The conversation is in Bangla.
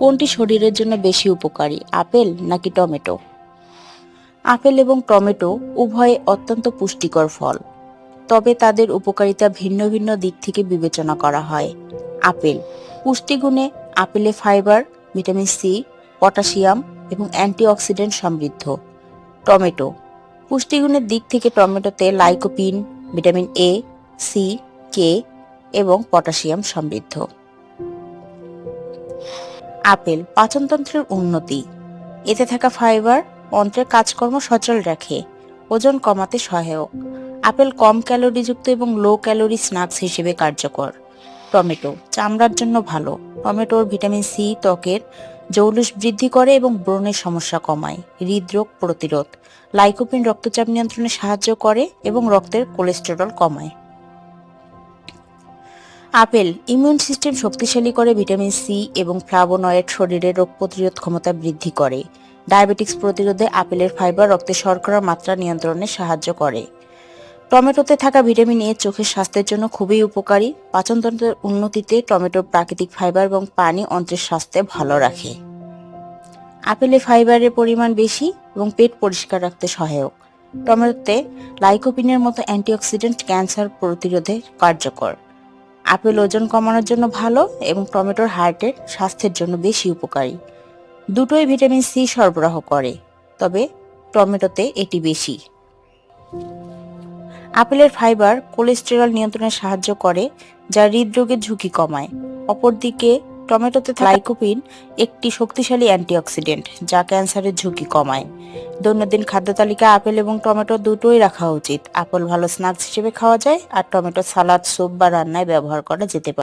কোনটি শরীরের জন্য বেশি উপকারী, আপেল নাকি টমেটো? আপেল এবং টমেটো উভয়ে অত্যন্ত পুষ্টিকর ফল, তবে তাদের উপকারিতা ভিন্ন ভিন্ন দিক থেকে বিবেচনা করা হয়। আপেল, পুষ্টিগুণে আপেলে ফাইবার, ভিটামিন সি, পটাশিয়াম এবং অ্যান্টিঅক্সিডেন্ট সমৃদ্ধ। টমেটো পুষ্টিগুণের দিক থেকে টমেটোতে lycopene, vitamin A, C, K এবং পটাশিয়াম সমৃদ্ধ। আপেল পাচনতন্ত্রের উন্নতি। এতে থাকা ফাইবার অন্ত্রের কাজকর্ম সচল রাখে, ওজন কমাতে সহায়ক। আপেল কম ক্যালোরিযুক্ত এবং লো ক্যালোরি স্ন্যাক্স হিসেবে কার্যকর। টমেটো চামড়ার জন্য ভালো। টমেটোর ভিটামিন সি ত্বকের জৌলুস বৃদ্ধি করে এবং ব্রণের সমস্যা কমায়, হৃদরোগ প্রতিরোধ। লাইকোপিন রক্তচাপ নিয়ন্ত্রণে সাহায্য করে এবং রক্তের কোলেস্টেরল কমায়। আপেল ইমিউন সিস্টেম শক্তিশালী করে ভিটামিন সি এবং ফ্লাভোনয়েড শরীরের রোগ প্রতিরোধ ক্ষমতা বৃদ্ধি করে। ডায়াবেটিক্স প্রতিরোধে আপেলের ফাইবার রক্তে শর্করার মাত্রা নিয়ন্ত্রণে সাহায্য করে। টমেটোতে থাকা ভিটামিন এ চোখের স্বাস্থ্যের জন্য খুবই উপকারী। পাচনতন্ত্রের উন্নতিতে টমেটোর প্রাকৃতিক ফাইবার এবং পানি অন্ত্রের স্বাস্থ্যে ভালো রাখে। আপেলে ফাইবারের পরিমাণ বেশি এবং পেট পরিষ্কার রাখতে সহায়ক। টমেটোতে লাইকোপিনের মতো অ্যান্টিঅক্সিডেন্ট ক্যান্সার প্রতিরোধে কার্যকর। আপেল ওজন কমানোর জন্য ভালো এবং টমেটোর হার্টের স্বাস্থ্যের জন্য বেশি উপকারী। দুটোই ভিটামিন সি সরবরাহ করে, তবে টমেটোতে এটি বেশি। আপেলের ফাইবার কোলেস্টেরল নিয়ন্ত্রণে সাহায্য করে, যা হৃদরোগের ঝুঁকি কমায়। অপরদিকে টমেটোতে লাইকোপিন একটি শক্তিশালী অ্যান্টিঅক্সিডেন্ট, যা ক্যান্সারের ঝুঁকি কমায়। দৈনন্দিন খাদ্য তালিকা আপেল এবং টমেটো দুটোই রাখা উচিত। আপেল ভালো স্ন্যাক্স হিসেবে খাওয়া যায়, আর টমেটো সালাদ, স্যুপ বা রান্নায় ব্যবহার করা যেতে পারে।